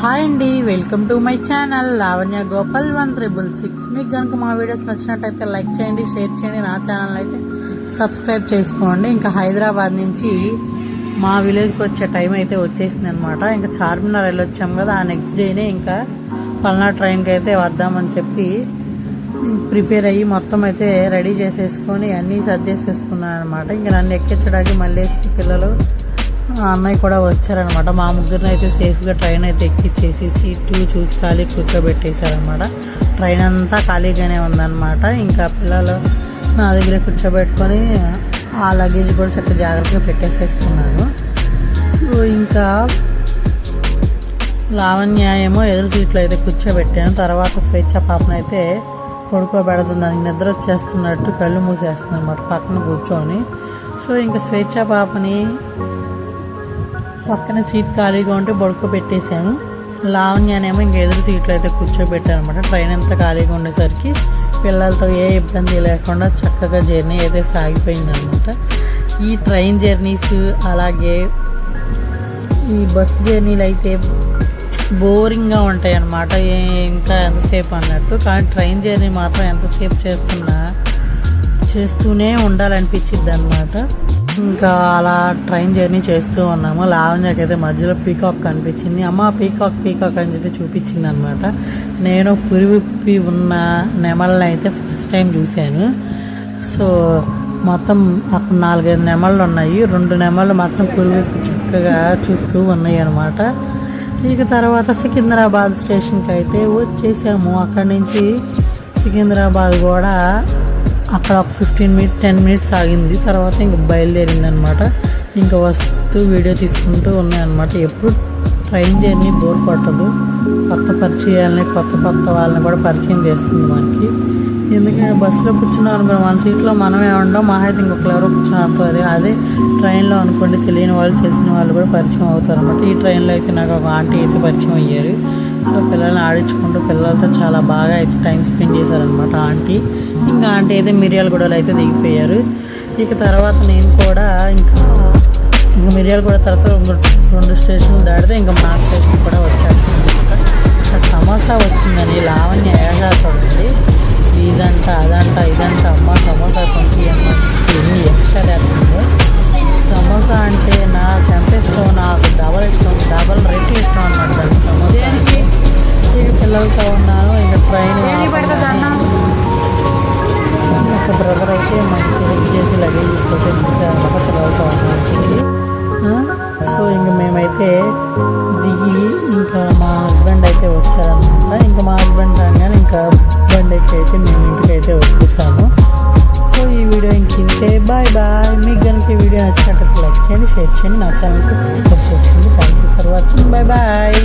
Hi అండి welcome to my channel Lavanya Gopal one triple six. మీకు కనుక మా వీడియోస్ నచ్చినట్టయితే లైక్ చేయండి షేర్ చేయండి నా ఛానల్ అయితే సబ్స్క్రైబ్ చేసుకోండి. ఇంకా హైదరాబాద్ నుంచి మా విలేజ్కి వచ్చే టైం అయితే వచ్చేసింది అనమాట ఇంకా చార్మినార్ వెళ్ళొచ్చాం కదా ఆ నెక్స్ట్ డేనే ఇంకా పల్నా ట్రైన్కి అయితే వద్దామని చెప్పి ప్రిపేర్ అయ్యి మొత్తం అయితే రెడీ చేసేసుకొని అన్నీ సర్దేసేసుకున్నాను అనమాట ఇంకా నన్ను ఎక్కించడానికి మళ్ళీ పిల్లలు అన్నయ్య కూడా వచ్చారనమాట. మా ముగ్గురిని అయితే సేఫ్గా ట్రైన్ అయితే ఎక్కిచ్చేసి సీట్లు చూసి ఖాళీ కూర్చోబెట్టేశారనమాట. ట్రైన్ అంతా ఖాళీగానే ఉందన్నమాట ఇంకా పిల్లలు నా దగ్గర కూర్చోబెట్టుకొని ఆ లగేజ్ కూడా చక్కగా జాగ్రత్తగా పెట్టేసేసుకున్నాను సో ఇంకా లావణ్య ఏమో ఎదురు సీట్లో అయితే కూర్చోబెట్టాను. తర్వాత స్వేచ్ఛ పాపన అయితే పడుకోబెడుతుంది దానికి నిద్ర వచ్చేస్తున్నట్టు కళ్ళు మూసేస్తుంది అనమాట పక్కన కూర్చొని. సో ఇంకా స్వేచ్ఛ పాపని పక్కన సీట్ ఖాళీగా ఉంటే పడుకోబెట్టేశాను. లావణ్యనేమో ఇంకా ఎదురు సీట్లు అయితే కూర్చోబెట్టాను అనమాట ట్రైన్ అంతా ఖాళీగా ఉండేసరికి పిల్లలతో ఏ ఇబ్బంది లేకుండా చక్కగా జర్నీ అయితే సాగిపోయింది అనమాట ఈ ట్రైన్ జర్నీస్ అలాగే ఈ బస్ జర్నీలు అయితే బోరింగ్గా ఉంటాయి అన్నమాట ఏ- ఇంకా ఎంతసేపు అన్నట్టు. కానీ ట్రైన్ జర్నీ మాత్రం ఎంతసేపు చేస్తున్నా చేస్తూనే ఉండాలనిపించింది అనమాట ఇంకా అలా ట్రైన్ జర్నీ చేస్తూ ఉన్నాము. లావణ్యకి అయితే మధ్యలో పీకాక్ కనిపించింది. అమ్మ పీకాక్ పీకాక్ అని చెప్పి చూపించింది అనమాట నేను పురివిప్పి ఉన్న నెమళ్ళని అయితే ఫస్ట్ టైం చూశాను. సో మొత్తం అక్కడ నాలుగైదు నెమళ్ళు ఉన్నాయి. రెండు నెమళ్ళు మాత్రం పురివిప్పి చక్కగా చూస్తూ ఉన్నాయి అనమాట ఇక తర్వాత సికింద్రాబాద్ స్టేషన్కి అయితే వచ్చేసాము. అక్కడి నుంచి సికింద్రాబాద్ కూడా అక్కడ ఒక ఫిఫ్టీన్ మినిట్ టెన్ మినిట్స్ ఆగింది. తర్వాత ఇంక బయలుదేరింది అనమాట ఇంకా వస్తూ వీడియో తీసుకుంటూ ఉన్నాయన్నమాట ఎప్పుడు ట్రైన్ జర్నీ బోర్ కొట్టదు. కొత్త పరిచయాలని కొత్త కొత్త వాళ్ళని కూడా పరిచయం చేస్తుంది మనకి. ఎందుకంటే బస్సులో కూర్చున్నాం అనుకోండి మన సీట్లో మనమే ఉండం మా అయితే ఇంకొకరు ఎవరో కూర్చున్నారు అదే ట్రైన్లో అనుకోండి తెలియని వాళ్ళు తెలిసిన వాళ్ళు కూడా పరిచయం అవుతారు అనమాట ఈ ట్రైన్లో అయితే నాకు ఒక ఆంటీ అయితే పరిచయం అయ్యారు. సో పిల్లల్ని ఆడించుకుంటూ పిల్లలతో చాలా బాగా అయితే టైం స్పెండ్ చేశారనమాట ఆంటీ. ఇంకా ఆంటీ అయితే మిరియాల గూడలో అయితే దిగిపోయారు. ఇక తర్వాత నేను కూడా ఇంకా ఇంకా మిరియాల కూడా తర్వాత రెండు స్టేషన్లు దాటితే ఇంకా మా స్టేషన్ కూడా వచ్చేస్తాను అనమాట సమోసా వచ్చిందని లావణ్య ఏగా చూడండి ఇదంట అదంట ఇదంట అమ్మ సమోసా కొంచెం అమ్మ ఎన్ని ఎక్స్ట్రా ఒక బ్రదర్ అయితే మనకి హెల్ప్ చేసి లగేజ్ తీసుకొచ్చి ఇచ్చారన్నమాట సో ఇంక మేమైతే దిగి ఇంకా మా హస్బెండ్ అయితే వచ్చారనమాట ఇంకా మా హస్బెండ్ రాగానే ఇంకా బండి అయితే మేము ఇంటికి అయితే వచ్చేసాము. సో ఈ వీడియో ఇంక బాయ్ బాయ్ మీకు కనుక ఈ వీడియో నచ్చినట్టు లైక్ చేయండి షేర్ చేయండి నా ఛానల్కి సబ్స్క్రైబ్ చేసుకోండి thank you for watching bye bye